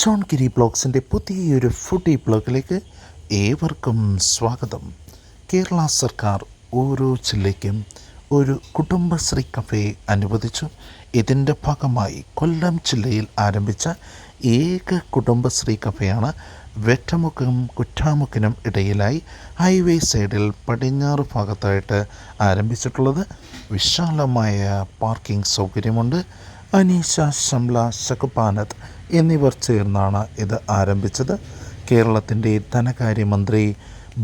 ജോൺഗിരി ബ്ലോഗ്സിന്റെ പുതിയൊരു ഫുഡി ബ്ലോഗിലേക്ക് ഏവർക്കും സ്വാഗതം. കേരള സർക്കാർ ഓരോ ജില്ലയ്ക്കും ഒരു കുടുംബശ്രീ കഫേ അനുവദിച്ചു. ഇതിന്റെ ഭാഗമായി കൊല്ലം ജില്ലയിൽ ആരംഭിച്ച ഏക കുടുംബശ്രീ കഫേയാണ് വെറ്റമുക്കും കുറ്റാമുക്കിനും ഇടയിലായി ഹൈവേ സൈഡിൽ പടിഞ്ഞാറ് ഭാഗത്തായിട്ട് ആരംഭിച്ചിട്ടുള്ളത്. വിശാലമായ പാർക്കിംഗ് സൗകര്യമുണ്ട്. അനീഷ ഷംല ശകുപാനത് എന്നിവർ ചേർന്നാണ് ഇത് ആരംഭിച്ചത്. കേരളത്തിന്റെ ധനകാര്യമന്ത്രി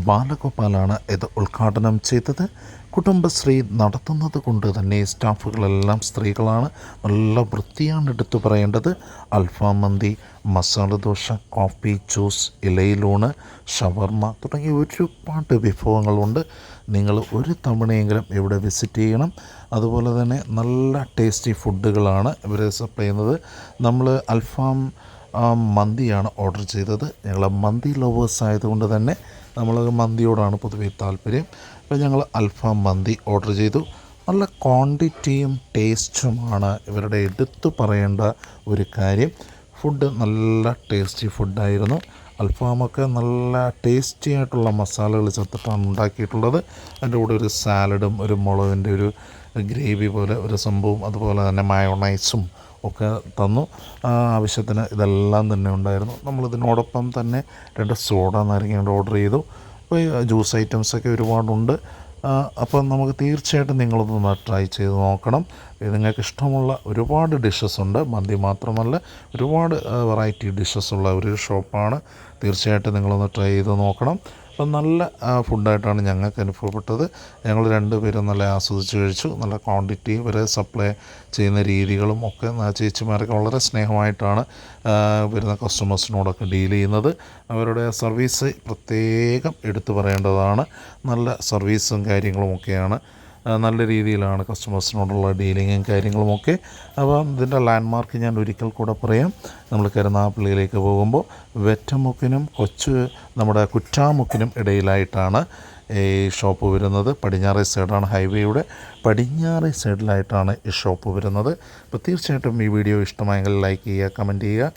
ബാലഗോപാലാണ് ഇത് ഉദ്ഘാടനം ചെയ്തത്. കുടുംബശ്രീ നടത്തുന്നത് കൊണ്ട് തന്നെ സ്റ്റാഫുകളെല്ലാം സ്ത്രീകളാണ്. നല്ല വൃത്തിയാണ് എടുത്തു പറയേണ്ടത്. അൽഫാം മന്തി മസാല ദോശ കോഫി ജ്യൂസ് ഇലയിലൂണ് ഷവർമ്മ തുടങ്ങിയ ഒരുപാട് വിഭവങ്ങളുണ്ട്. നിങ്ങൾ ഒരു തവണയെങ്കിലും ഇവിടെ വിസിറ്റ് ചെയ്യണം. അതുപോലെ തന്നെ നല്ല ടേസ്റ്റി ഫുഡുകളാണ് ഇവർ സപ്ലൈ ചെയ്യുന്നത്. നമ്മൾ അൽഫാം മന്തിയാണ് ഓർഡർ ചെയ്തത്. ഞങ്ങൾ മന്തി ലവേഴ്സ് ആയതുകൊണ്ട് തന്നെ നമ്മൾ മന്തിയോടാണ് പൊതുവേ താല്പര്യം. അപ്പോൾ ഞങ്ങൾ അൽഫാം മന്തി ഓർഡർ ചെയ്തു. നല്ല ക്വാണ്ടിറ്റിയും ടേസ്റ്റുമാണ് ഇവരുടെ എടുത്തു പറയേണ്ട ഒരു കാര്യം. ഫുഡ് നല്ല ടേസ്റ്റി ഫുഡായിരുന്നു അൽഫാമൊക്കെ നല്ല ടേസ്റ്റി ആയിട്ടുള്ള മസാലകൾ ചേർത്തിട്ടാണ് ഉണ്ടാക്കിയിട്ടുള്ളത്. അതിന്റെ കൂടെ ഒരു സാലഡും ഒരു മുളകിന്റെ ഒരു ഗ്രേവി പോലെ ഒരു സംഭവം അതുപോലെ തന്നെ മയോണൈസും ഒക്കെ തന്നു. ആവശ്യത്തിന് ഇതെല്ലാം തന്നെ ഉണ്ടായിരുന്നു. നമ്മളിതിനോടൊപ്പം തന്നെ രണ്ട് സോഡ നാരങ്ങ ഓർഡർ ചെയ്തു. അപ്പോൾ ജ്യൂസ് ഐറ്റംസൊക്കെ ഒരുപാടുണ്ട്. അപ്പോൾ അപ്പം നമുക്ക് തീർച്ചയായിട്ടും നിങ്ങളൊന്ന് ട്രൈ ചെയ്ത് നോക്കണം. നിങ്ങൾക്ക് ഇഷ്ടമുള്ള ഒരുപാട് ഡിഷസ് ഉണ്ട്. മന്തി മാത്രമല്ല ഒരുപാട് വെറൈറ്റി ഡിഷസ് ഉള്ള ഒരു ഷോപ്പാണ് തീർച്ചയായിട്ടും നിങ്ങളൊന്ന് ട്രൈ ചെയ്ത് നോക്കണം. അപ്പം നല്ല ഫുഡായിട്ടാണ് ഞങ്ങൾക്ക് അനുഭവപ്പെട്ടത്. ഞങ്ങൾ രണ്ടുപേരും നല്ല ആസ്വദിച്ച് കഴിച്ചു. നല്ല ക്വാണ്ടിറ്റി വരെ സപ്ലൈ ചെയ്യുന്ന രീതികളും ഒക്കെ ചേച്ചിമാരൊക്കെ വളരെ സ്നേഹമായിട്ടാണ് വരുന്ന കസ്റ്റമേഴ്സിനോടൊക്കെ ഡീൽ ചെയ്യുന്നത്. അവരുടെ സർവീസ് പ്രത്യേകം എടുത്തു പറയേണ്ടതാണ്. നല്ല സർവീസും കാര്യങ്ങളും ഒക്കെയാണ്. നല്ല രീതിയിലാണ് കസ്റ്റമേഴ്സിനോടുള്ള ഡീലിങ്ങും കാര്യങ്ങളുമൊക്കെ അപ്പം ഇതിന്റെ ലാൻഡ്മാർക്ക് ഞാൻ ഒരിക്കൽ കൂടെ പറയാം. നമ്മൾ കരുനാപ്പള്ളിയിലേക്ക് പോകുമ്പോൾ വെറ്റമുക്കിനും കൊച്ചു നമ്മുടെ കുറ്റാമുക്കിനും ഇടയിലായിട്ടാണ് ഈ ഷോപ്പ് വരുന്നത്. പടിഞ്ഞാറേ സൈഡാണ് ഹൈവേയുടെ പടിഞ്ഞാറേ സൈഡിലായിട്ടാണ് ഈ ഷോപ്പ് വരുന്നത്. അപ്പോൾ തീർച്ചയായിട്ടും ഈ വീഡിയോ ഇഷ്ടമായെങ്കിൽ ലൈക്ക് ചെയ്യുക കമന്റ് ചെയ്യുക.